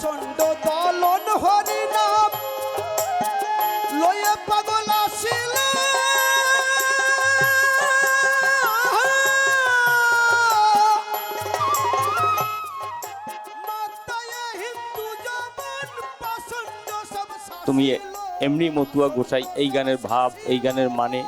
দলন হরি নাম লয়ে পাগল আসিল। তুমি এমনি মতুয়া গোসাই এই গানের ভাব এই গানের মানে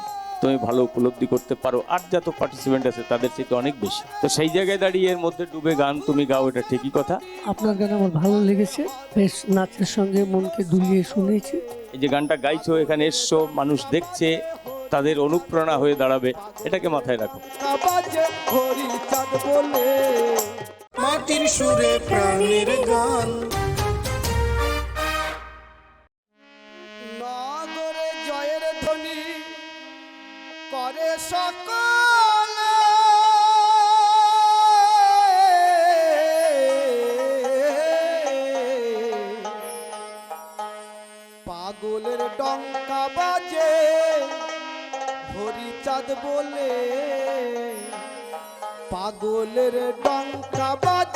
তুমি ভালো উপলব্ধি করতে পারো। আর যত পার্টিসিপেন্ট আছে তাদের চেয়ে অনেক বেশি। তো সেই জায়গায় দাঁড়িয়ে এর মধ্যে ডুবে গান তুমি গাও এটা ঠিকই কথা। আপনার গান আমার ভালো লেগেছে। বেশ নাচের সঙ্গে মনকে দুলিয়ে শুনেছি। এই যে গানটা গাইছো এখানে এসছো মানুষ দেখছে তাদের অনুপ্রেরণা হয়ে দাঁড়াবে এটাকে মাথায় রাখো। মাটির সুরে প্রাণের গান। নগরে জয়ের ধ্বনি করে সকল। পাগলের ডঙ্কা বাজে হরিচাঁদ বলে পাগলের ডঙ্কা বাজে।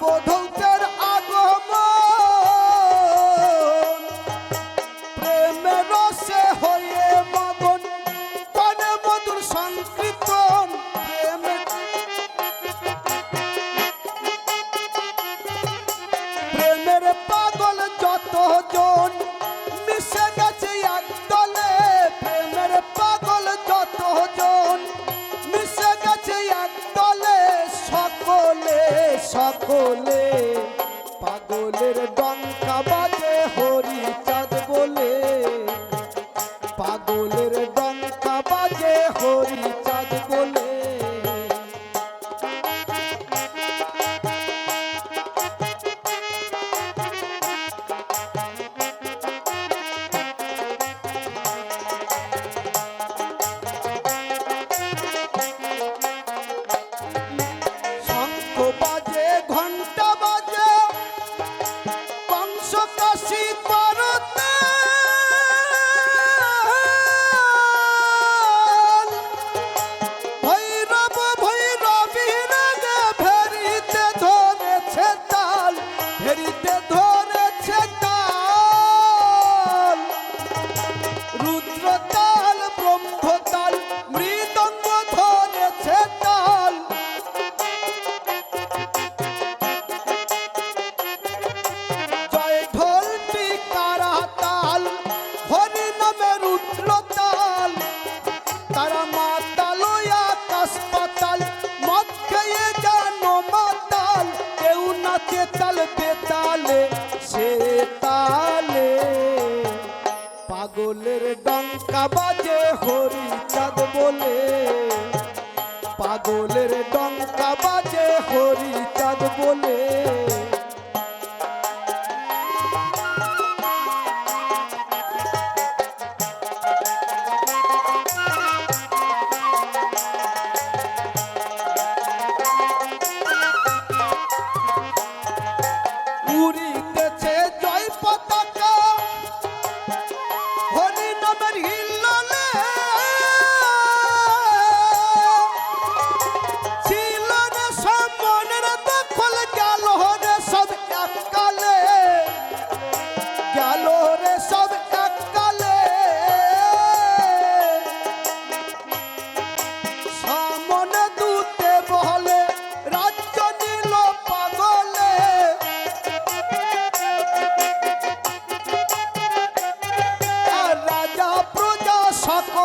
Cô সকলে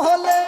হলে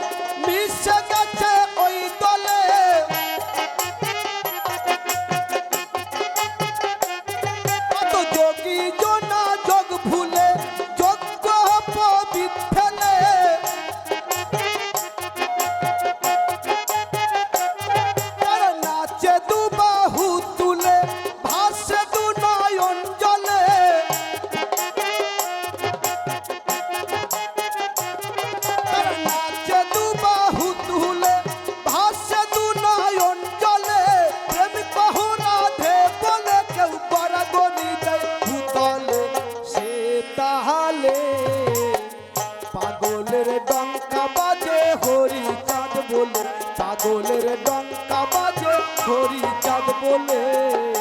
হরি চাঁদ বলে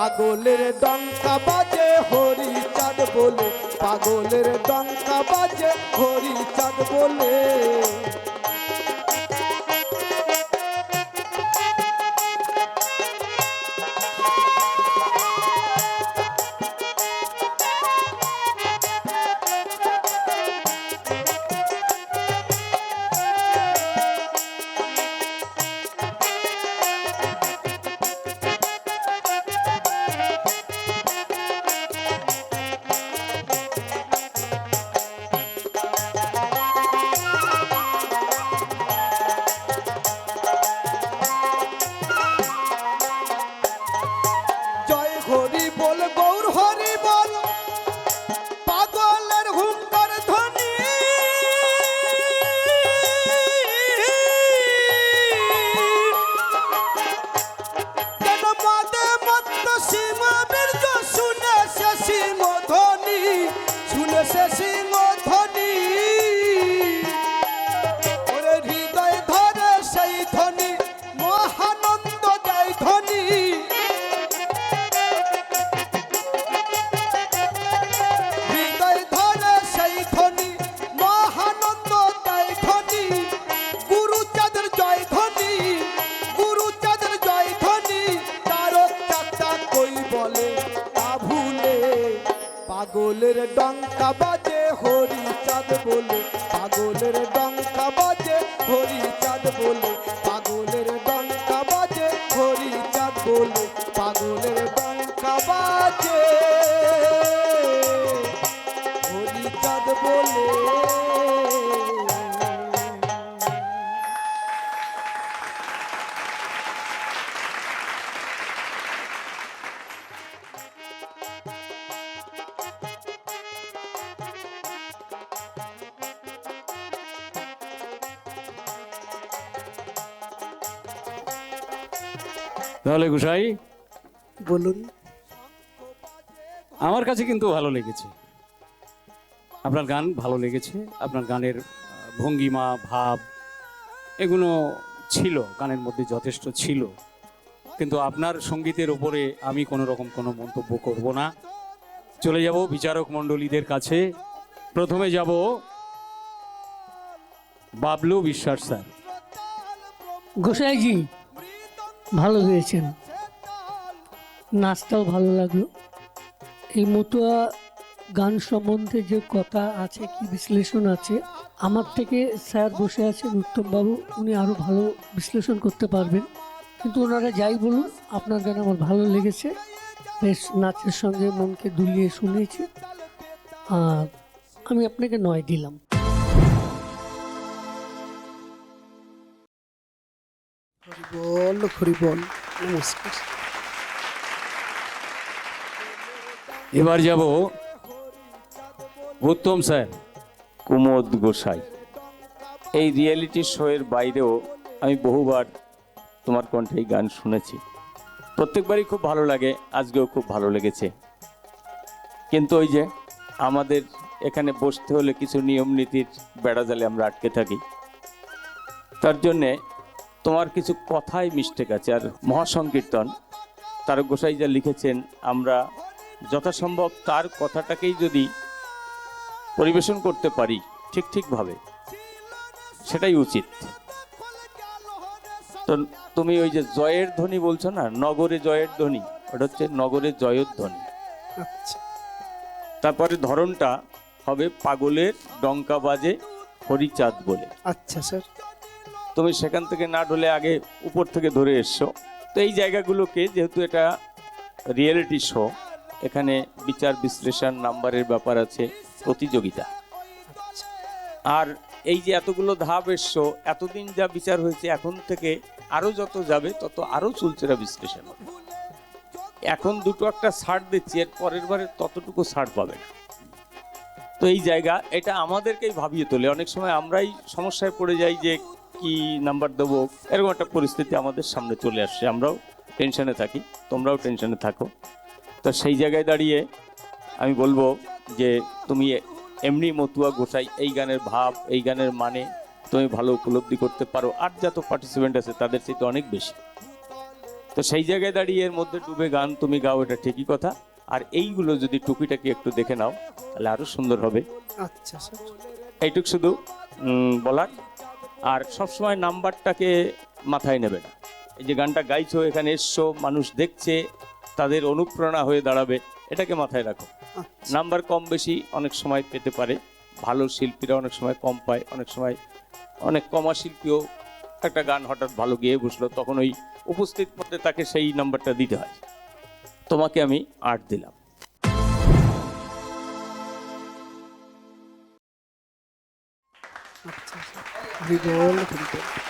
পাগলের ডঙ্কা বাজে হরি চাঁদ বলে। পাগলের ডঙ্কা বাজে হরি চাঁদ বলে। পাগলের ডঙ্কা বাজে হরি চাঁদ বলে। পাগলের ডঙ্কা বাজে হরি চাঁদ বলে। পাগলের ডঙ্কা বাজে হরি চাঁদ বলে। তাহলে গুসাই বলুন। আমার কাছে কিন্তু ভালো লেগেছে। আপনার গান ভালো লেগেছে আপনার গানের ভঙ্গিমা ভাব এগুলো ছিল গানের মধ্যে যথেষ্ট ছিল। কিন্তু আপনার সঙ্গীতের ওপরে আমি কোনো রকম কোনো মন্তব্য করব না। চলে যাব বিচারক মণ্ডলীদের কাছে। প্রথমে যাব বাবলু বিশ্বাস স্যার। গোসাইজি ভালো গেয়েছেন নাচটাও ভালো লাগল। এই মতুয়া গান সম্বন্ধে যে কথা আছে, কি বিশ্লেষণ আছে, আমার থেকে স্যার বসে আছেন উত্তমবাবু, উনি আরও ভালো বিশ্লেষণ করতে পারবেন। কিন্তু ওনারা যাই বলুন, আপনার গান আমার ভালো লেগেছে। বেশ নাচের সঙ্গে মনকে দুলিয়ে শুনেছি। আর আমি আপনাকে নয় দিলাম। বল হরি বল। নমস্কার। এবার যাব উত্তম স্যার। কুমোদ গোসাই। এই রিয়েলিটি শোয়ের বাইরেও আমি বহুবার তোমার কণ্ঠে এই গান শুনেছি। প্রত্যেকবারই খুব ভালো লাগে আজকেও খুব ভালো লেগেছে। কিন্তু ওই যে আমাদের এখানে বসতে হলে কিছু নিয়ম নীতির বেড়াজালে আমরা আটকে থাকি। তার জন্যে তোমার কিছু কথাই মিস্টেক আছে আর মহাসংকীর্তন। তারক গোসাই যা লিখেছেন আমরা যথাসম্ভব তার কথাটাকেই যদি পরিবেশন করতে পারি ঠিক ঠিকভাবে সেটাই উচিত। তো তুমি ওই যে জয়ের ধ্বনি বলছো না নগরে জয়ের ধ্বনি ওটা হচ্ছে নগরে জয়ের ধ্বনি। আচ্ছা। তারপরে ধরনটা হবে পাগলের ডঙ্কা বাজে হরিচাঁদ বলে। আচ্ছা স্যার। তুমি সেখান থেকে না ঢলে আগে উপর থেকে ধরে এসছো। তো এই জায়গাগুলোকে যেহেতু এটা রিয়েলিটি শো এখানে বিচার বিশ্লেষণ নাম্বারের ব্যাপার আছে, প্রতিযোগিতা। আর এই যে এতগুলো ধাপ এসছো, এতদিন যা বিচার হয়েছে, এখন থেকে আরও যত যাবে, তত আরও চুলচেরা বিশ্লেষণ। হবে এখন দুটো একটা ছাড় দিচ্ছি, এর পরের বারে ততটুকু ছাড় পাবে না। তো এই জায়গা, এটা আমাদেরকেই ভাবিয়ে তোলে। অনেক সময় আমরাই সমস্যায় পড়ে যাই যে কি নাম্বার দেবো? এরকম একটা পরিস্থিতি আমাদের সামনে চলে আসছে। আমরাও টেনশনে থাকি তোমরাও টেনশনে থাকো। তো সেই জায়গায় দাঁড়িয়ে আমি বলব যে তুমি এমনি মতুয়া গোসাই এই গানের ভাব এই গানের মানে তুমি ভালো উপলব্ধি করতে পারো। আর যত পার্টিসিপেন্ট আছে তাদের চেয়ে অনেক বেশি। তো সেই জায়গায় দাঁড়িয়ে এর মধ্যে ডুবে গান তুমি গাও এটা ঠিকই কথা। আর এইগুলো যদি টুকিটাকি একটু দেখে নাও তাহলে আরও সুন্দর হবে। আচ্ছা এইটুক শুধু বলার। আর সবসময় নাম্বারটাকে মাথায় নেবে না। এই যে গানটা গাইছো এখানে এসছো মানুষ দেখছে তাদের অনুপ্রেরণা হয়ে দাঁড়াবে এটাকে মাথায় রাখো। আচ্ছা। নাম্বার কম বেশি অনেক সময় পেতে পারে। ভালো শিল্পীরা অনেক সময় কম পায় অনেক সময় অনেক কমা শিল্পীও একটা গান হঠাৎ ভালো গিয়ে বসল তখন ওই উপস্থিত মধ্যে তাকে সেই নাম্বারটা দিতে হয়। তোমাকে আমি আট দিলাম। আচ্ছা স্যার হরি বল হরি বল